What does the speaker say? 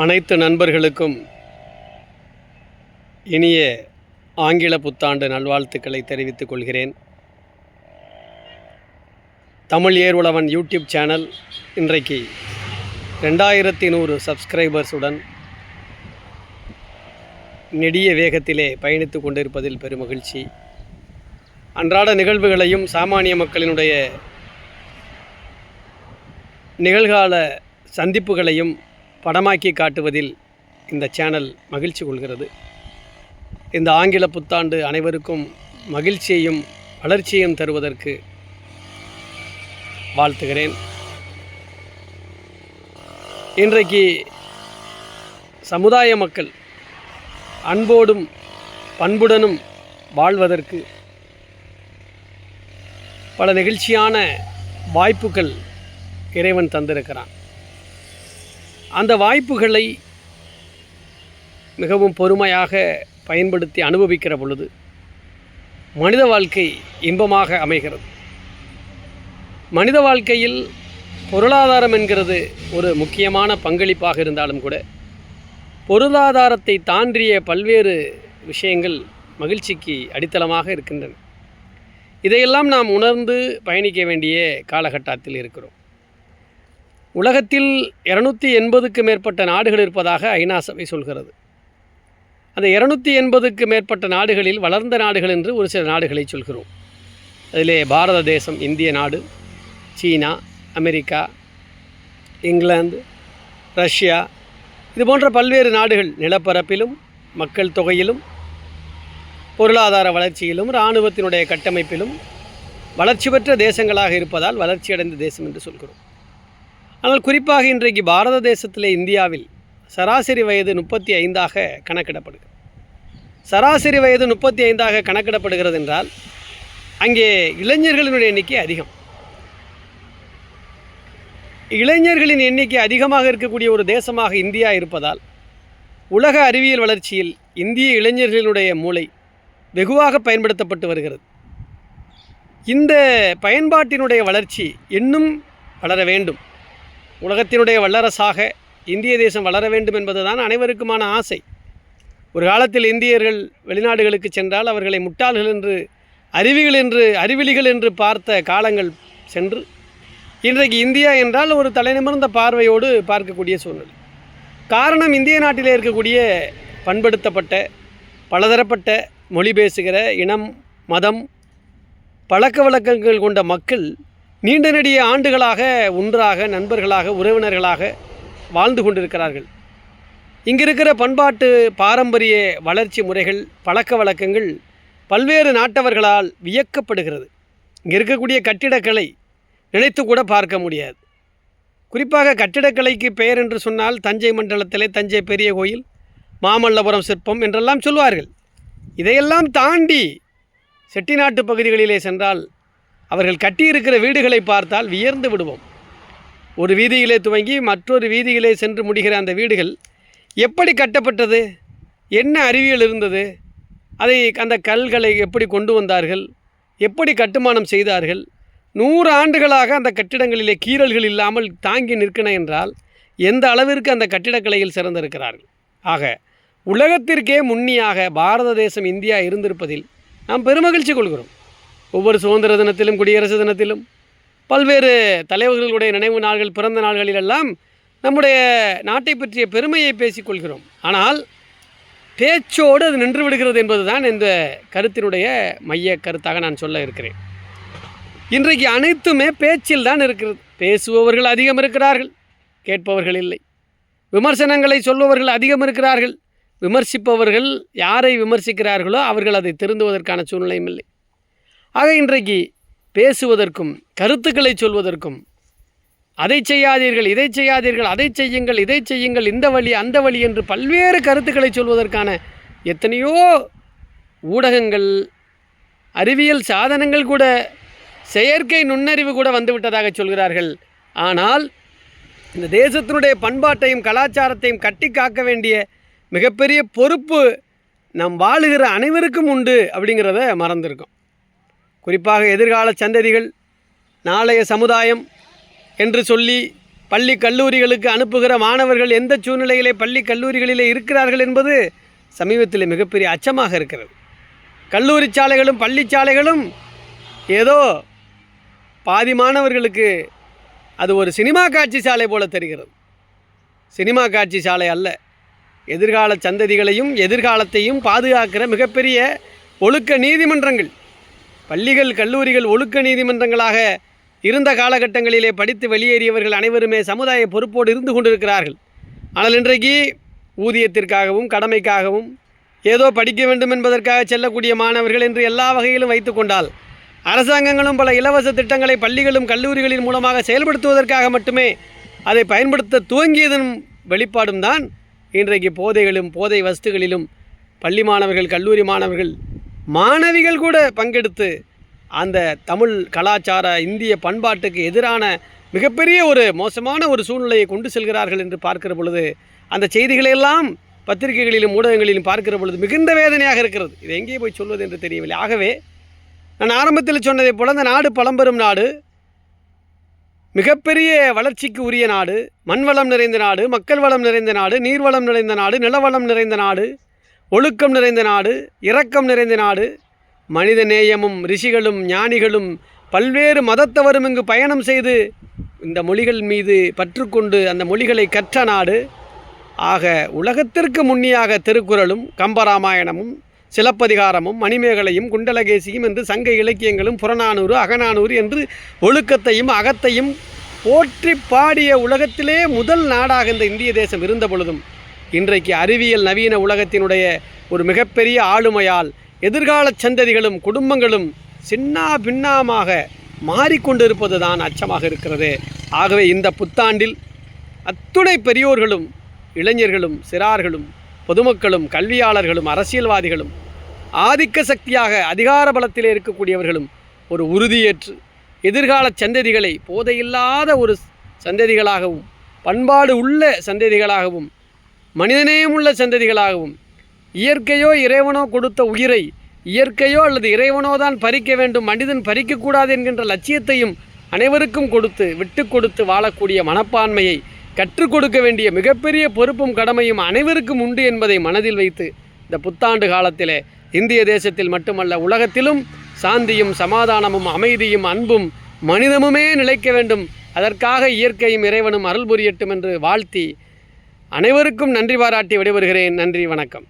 அனைத்து நண்பர்களுக்கும் இனிய ஆங்கில புத்தாண்டு நல்வாழ்த்துக்களை தெரிவித்துக் கொள்கிறேன். தமிழ் ஏர்வுளவன் யூடியூப் சேனல் இன்றைக்கு ரெண்டாயிரத்தி நூறு சப்ஸ்கிரைபர்ஸுடன் நெடிய வேகத்திலே பயணித்து கொண்டிருப்பதில் பெருமகிழ்ச்சி. அன்றாட நிகழ்வுகளையும் சாமானிய மக்களினுடைய நிகழ்கால சந்திப்புகளையும் படமாக்கி காட்டுவதில் இந்த சேனல் மகிழ்ச்சி கொள்கிறது. இந்த ஆங்கில புத்தாண்டு அனைவருக்கும் மகிழ்ச்சியையும் வளர்ச்சியையும் தருவதற்கு வாழ்த்துகிறேன். இன்றைக்கு சமுதாய மக்கள் அன்போடும் பண்புடனும் வாழ்வதற்கு பல நெகிழ்ச்சியான வாய்ப்புகள் இறைவன் தந்திருக்கிறான். அந்த வாய்ப்புகளை மிகவும் பொறுமையாக பயன்படுத்தி அனுபவிக்கிற பொழுது மனித வாழ்க்கை இன்பமாக அமைகிறது. மனித வாழ்க்கையில் பொருளாதாரம் என்கிறது ஒரு முக்கியமான பங்களிப்பாக இருந்தாலும் கூட பொருளாதாரத்தை தாண்டிய பல்வேறு விஷயங்கள் மகிழ்ச்சிக்கு அடித்தளமாக இருக்கின்றன. இதையெல்லாம் நாம் உணர்ந்து பயணிக்க வேண்டிய காலகட்டத்தில் இருக்கிறோம். உலகத்தில் இரநூத்தி எண்பதுக்கு மேற்பட்ட நாடுகள் இருப்பதாக ஐநா சபை சொல்கிறது. அந்த இரநூத்தி எண்பதுக்கு மேற்பட்ட நாடுகளில் வளர்ந்த நாடுகள் என்று ஒரு சில நாடுகளை சொல்கிறோம். அதிலே பாரத தேசம் இந்திய நாடு சீனா அமெரிக்கா இங்கிலாந்து ரஷ்யா இது போன்ற பல்வேறு நாடுகள் நிலப்பரப்பிலும் மக்கள் தொகையிலும் பொருளாதார வளர்ச்சியிலும் இராணுவத்தினுடைய கட்டமைப்பிலும் வளர்ச்சி பெற்ற தேசங்களாக இருப்பதால் வளர்ச்சியடைந்த தேசம் என்று சொல்கிறோம். ஆனால் குறிப்பாக இன்றைக்கு பாரத தேசத்தில் இந்தியாவில் சராசரி வயது முப்பத்தி ஐந்தாக கணக்கிடப்படுகிறது. சராசரி வயது முப்பத்தி ஐந்தாக கணக்கிடப்படுகிறது என்றால் அங்கே இளைஞர்களினுடைய எண்ணிக்கை அதிகம். இளைஞர்களின் எண்ணிக்கை அதிகமாக இருக்கக்கூடிய ஒரு தேசமாக இந்தியா இருப்பதால் உலக அறிவியல் வளர்ச்சியில் இந்திய இளைஞர்களுடைய மூளை வெகுவாக பயன்படுத்தப்பட்டு வருகிறது. இந்த பயன்பாட்டினுடைய வளர்ச்சி இன்னும் வளர வேண்டும். உலகத்தினுடைய வல்லரசாக இந்திய தேசம் வளர வேண்டும் என்பதுதான் அனைவருக்குமான ஆசை. ஒரு காலத்தில் இந்தியர்கள் வெளிநாடுகளுக்கு சென்றால் அவர்களை முட்டாள்கள் என்று அறிவிகள் என்று அறிவிலிகள் என்று பார்த்த காலங்கள் சென்று இன்றைக்கு இந்தியா என்றால் ஒரு தலைநிமிர்ந்த பார்வையோடு பார்க்கக்கூடிய சூழ்நிலை. காரணம் இந்திய நாட்டிலே இருக்கக்கூடிய பண்படுத்தப்பட்ட பலதரப்பட்ட மொழி பேசுகிற இனம் மதம் பழக்க வழக்கங்கள் கொண்ட மக்கள் நீண்ட நெடிய ஆண்டுகளாக ஒன்றாக நண்பர்களாக உறவினர்களாக வாழ்ந்து கொண்டிருக்கிறார்கள். இங்கிருக்கிற பண்பாட்டு பாரம்பரிய வளர்ச்சி முறைகள் பழக்க வழக்கங்கள் பல்வேறு நாட்டவர்களால் வியக்கப்படுகிறது. இங்கே இருக்கக்கூடிய கட்டிடக்கலை நினைத்து கூட பார்க்க முடியாது. குறிப்பாக கட்டிடக்கலைக்கு பெயர் என்று சொன்னால் தஞ்சை மண்டலத்திலே தஞ்சை பெரிய கோயில் மாமல்லபுரம் சிற்பம் என்றெல்லாம் சொல்வார்கள். இதையெல்லாம் தாண்டி செட்டிநாட்டு பகுதிகளிலே சென்றால் அவர்கள் கட்டியிருக்கிற வீடுகளை பார்த்தால் வியர்ந்து விடுவோம். ஒரு வீதியிலே துவங்கி மற்றொரு வீதியிலே சென்று முடிகிற அந்த வீடுகள் எப்படி கட்டப்பட்டது? என்ன அறிவியல் இருந்தது? அதை அந்த கல்களை எப்படி கொண்டு வந்தார்கள்? எப்படி கட்டுமானம் செய்தார்கள்? நூறு ஆண்டுகளாக அந்த கட்டிடங்களிலே கீறல்கள் இல்லாமல் தாங்கி நிற்கின என்றால் எந்த அளவிற்கு அந்த கட்டிடக்கலையில் சிறந்திருக்கிறார்கள்? ஆக உலகத்திற்கே முன்னியாக பாரத தேசம் இந்தியா இருந்திருப்பதில் நாம் பெருமகிழ்ச்சி கொள்கிறோம். ஒவ்வொரு சுதந்திர தினத்திலும் குடியரசு தினத்திலும் பல்வேறு தலைவர்களுடைய நினைவு நாள்கள் பிறந்த நாள்களிலெல்லாம் நம்முடைய நாட்டை பற்றிய பெருமையை பேசிக்கொள்கிறோம் ஆனால் பேச்சோடு அது நின்று விடுகிறது என்பதுதான் இந்த கருத்தினுடைய மைய கருத்தாக நான் சொல்ல இருக்கிறேன். இன்றைக்கு அனைத்துமே பேச்சில் தான் இருக்கிறது. பேசுபவர்கள் அதிகம் இருக்கிறார்கள் கேட்பவர்கள் இல்லை. விமர்சனங்களை சொல்பவர்கள் அதிகம் இருக்கிறார்கள். விமர்சிப்பவர்கள் யாரை விமர்சிக்கிறார்களோ அவர்கள் அதை திருந்துவதற்கான சூழ்நிலையும் இல்லை. ஆக இன்றைக்கு பேசுவதற்கும் கருத்துக்களை சொல்வதற்கும் அதை செய்யாதீர்கள் இதை செய்யாதீர்கள் அதை செய்யுங்கள் இதை செய்யுங்கள் இந்த வழி அந்த வழி என்று பல்வேறு கருத்துக்களை சொல்வதற்கான எத்தனையோ ஊடகங்கள் அறிவியல் சாதனங்கள் கூட செயற்கை நுண்ணறிவு கூட வந்துவிட்டதாக சொல்கிறார்கள். ஆனால் இந்த தேசத்தினுடைய பண்பாட்டையும் கலாச்சாரத்தையும் கட்டி காக்க வேண்டிய மிகப்பெரிய பொறுப்பு நம் வாழுகிற அனைவருக்கும் உண்டு அப்படிங்கிறத மறந்துருக்கோம். குறிப்பாக எதிர்கால சந்ததிகள் நாளைய சமுதாயம் என்று சொல்லி பள்ளி கல்லூரிகளுக்கு அனுப்புகிற மாணவர்கள் எந்த சூழ்நிலையிலே பள்ளி கல்லூரிகளிலே இருக்கிறார்கள் என்பது சமீபத்தில் மிகப்பெரிய அச்சமாக இருக்கிறது. கல்லூரி சாலைகளும் பள்ளி சாலைகளும் ஏதோ பாதி மாணவர்களுக்கு அது ஒரு சினிமா காட்சி சாலை போல தெரிகிறது. சினிமா காட்சி சாலை அல்ல. எதிர்கால சந்ததிகளையும் எதிர்காலத்தையும் பாதுகாக்கிற மிகப்பெரிய ஒழுக்க நீதிமன்றங்கள் பள்ளிகள் கல்லூரிகள் ஒழுக்க நீதிமன்றங்களாக இருந்த காலகட்டங்களிலே படித்து வெளியேறியவர்கள் அனைவருமே சமுதாய பொறுப்போடு இருந்து கொண்டிருக்கிறார்கள். ஆனால் இன்றைக்கு ஊதியத்திற்காகவும் கடமைக்காகவும் ஏதோ படிக்க வேண்டும் என்பதற்காக செல்லக்கூடிய மாணவர்கள் என்று எல்லா வகையிலும் வைத்துக்கொண்டால் அரசாங்கங்களும் பல இலவச திட்டங்களை பள்ளிகளும் கல்லூரிகளின் மூலமாக செயல்படுத்துவதற்காக மட்டுமே அதை பயன்படுத்த துவங்கியதன் வெளிப்பாடும் தான் இன்றைக்கு போதைகளும் போதை வஸ்துகளிலும் பள்ளி மாணவர்கள் கல்லூரி மாணவர்கள் மாணவிகள் கூட பங்கெடுத்து அந்த தமிழ் கலாச்சார இந்திய பண்பாட்டுக்கு எதிரான மிகப்பெரிய ஒரு மோசமான ஒரு சூழ்நிலையை கொண்டு செல்கிறார்கள் என்று பார்க்கிற பொழுது அந்த செய்திகளையெல்லாம் பத்திரிகைகளிலும் ஊடகங்களிலும் பார்க்கிற பொழுது மிகுந்த வேதனையாக இருக்கிறது. இது எங்கே போய் சொல்வது என்று தெரியவில்லை. ஆகவே நான் ஆரம்பத்தில் சொன்னதைப் போல் அந்த நாடு பழம்பெரும் நாடு மிகப்பெரிய வளர்ச்சிக்கு உரிய நாடு மண்வளம் நிறைந்த நாடு மக்கள் வளம் நிறைந்த நாடு நீர்வளம் நிறைந்த நாடு நிலவளம் நிறைந்த நாடு ஒழுக்கம் நிறைந்த நாடு இரக்கம் நிறைந்த நாடு மனித நேயமும் ரிஷிகளும் ஞானிகளும் பல்வேறு மதத்தவரும் இங்கு பயணம் செய்து இந்த மொழிகள் மீது பற்றுக்கொண்டு அந்த மொழிகளை கற்ற நாடு. ஆக உலகத்திற்கு முன்னியாக திருக்குறளும் கம்பராமாயணமும் சிலப்பதிகாரமும் மணிமேகலையும் குண்டலகேசியும் என்று சங்க இலக்கியங்களும் புறநானூறு அகநானூறு என்று ஒழுக்கத்தையும் அகத்தையும் போற்றி பாடிய உலகத்திலே முதல் நாடாக இந்த இந்திய தேசம் இருந்த பொழுதும் இன்றைக்கு அறிவியல் நவீன உலகத்தினுடைய ஒரு மிகப்பெரிய ஆளுமையால் எதிர்கால சந்ததிகளும் குடும்பங்களும் சின்னா பின்னாமாக மாறிக்கொண்டிருப்பது தான் அச்சமாக இருக்கிறது. ஆகவே இந்த புத்தாண்டில் அத்துணை பெரியோர்களும் இளைஞர்களும் சிறார்களும் பொதுமக்களும் கல்வியாளர்களும் அரசியல்வாதிகளும் ஆதிக்க சக்தியாக அதிகார பலத்திலே இருக்கக்கூடியவர்களும் ஒரு உறுதியேற்று எதிர்கால சந்ததிகளை போதையில்லாத ஒரு சந்ததிகளாகவும் பண்பாடு உள்ள சந்ததிகளாகவும் மனிதநேயமுள்ள சந்ததிகளாகவும் இயற்கையோ இறைவனோ கொடுத்த உயிரை இயற்கையோ அல்லது இறைவனோ தான் பறிக்க வேண்டும் மனிதன் பறிக்கக்கூடாது என்கின்ற லட்சியத்தையும் அனைவருக்கும் கொடுத்து விட்டு கொடுத்து வாழக்கூடிய மனப்பான்மையை கற்றுக் கொடுக்க வேண்டிய மிகப்பெரிய பொறுப்பும் கடமையும் அனைவருக்கும் உண்டு என்பதை மனதில் வைத்து இந்த புத்தாண்டு காலத்திலே இந்திய தேசத்தில் மட்டுமல்ல உலகத்திலும் சாந்தியும் சமாதானமும் அமைதியும் அன்பும் மனிதமுமே நிலைக்க வேண்டும். அதற்காக இயற்கையும் இறைவனும் அருள் புரியட்டும் என்று வாழ்த்தி அனைவருக்கும் நன்றி பாராட்டி விடைபெறுகிறேன். நன்றி வணக்கம்.